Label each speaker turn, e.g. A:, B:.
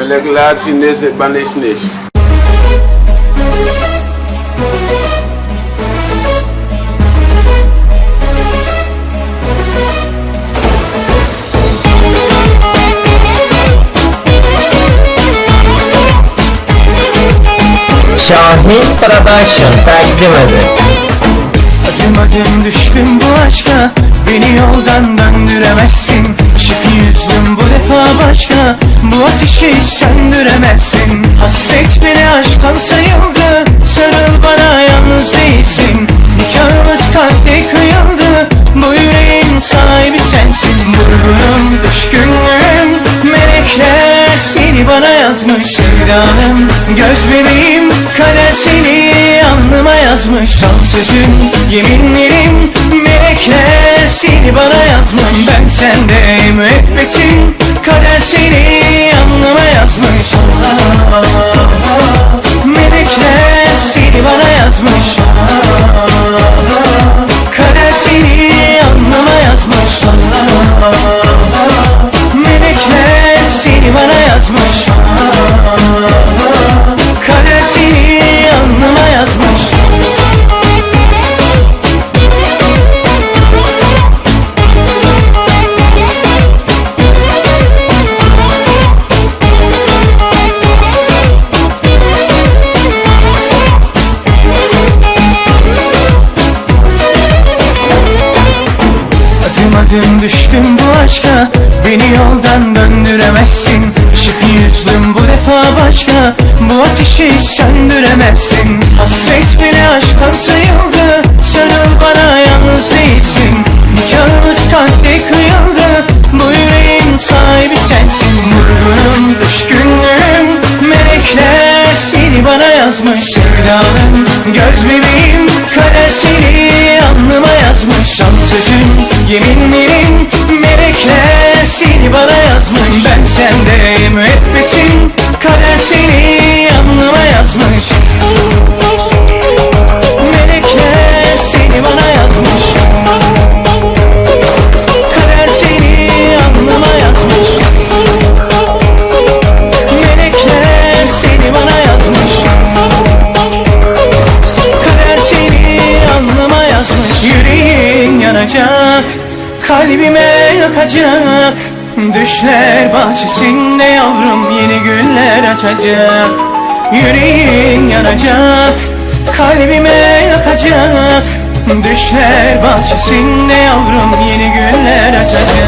A: Melek laat si nese bande snitch.
B: Şahin Production takdim eder.
C: Adım adım düştüm bu aşka Beni yoldan döndüremezsin başka Bu ateşi söndüremezsin. Hasret beni aşktan sayıldı Sarıl bana yalnız değilsin. Nikahımız kalpte kıyıldı Bu yüreğin sahibi sensin. Vurgunum düşkünlüğüm Melekler seni bana yazmış. Sevdalım göz bebeğim Kader seni alnıma yazmış. Son sözüm yeminlerim Melekler seni bana yazmış. Ben sende müebbetim Kader seni düştüm bu aşka Beni yoldan döndüremezsin. Işık yüzlüm bu defa başka Bu ateşi söndüremezsin. Hasret bile aşktan sayıldı Sarıl bana yalnız değilsin. Nikahımız kalpte kıyıldı Bu yüreğin sahibi sensin. Vurgunum düşkünlüğüm Melekler seni bana yazmış. Sevdalım göz bebeğim Kader seni alnıma yazmış. Son sözüm yeminlerim yazmış Ben sende müebbetim Kader seni alnıma yazmış. Melekler seni bana yazmış. Kader seni alnıma yazmış. Melekler seni bana yazmış. Kader seni alnıma yazmış. Yüreğin yanacak Kalbime yakacak Düşler bahçesinde yavrum Yeni güller açacak. Yüreğin yanacak Kalbime yakacak. Düşler bahçesinde yavrum Yeni güller açacak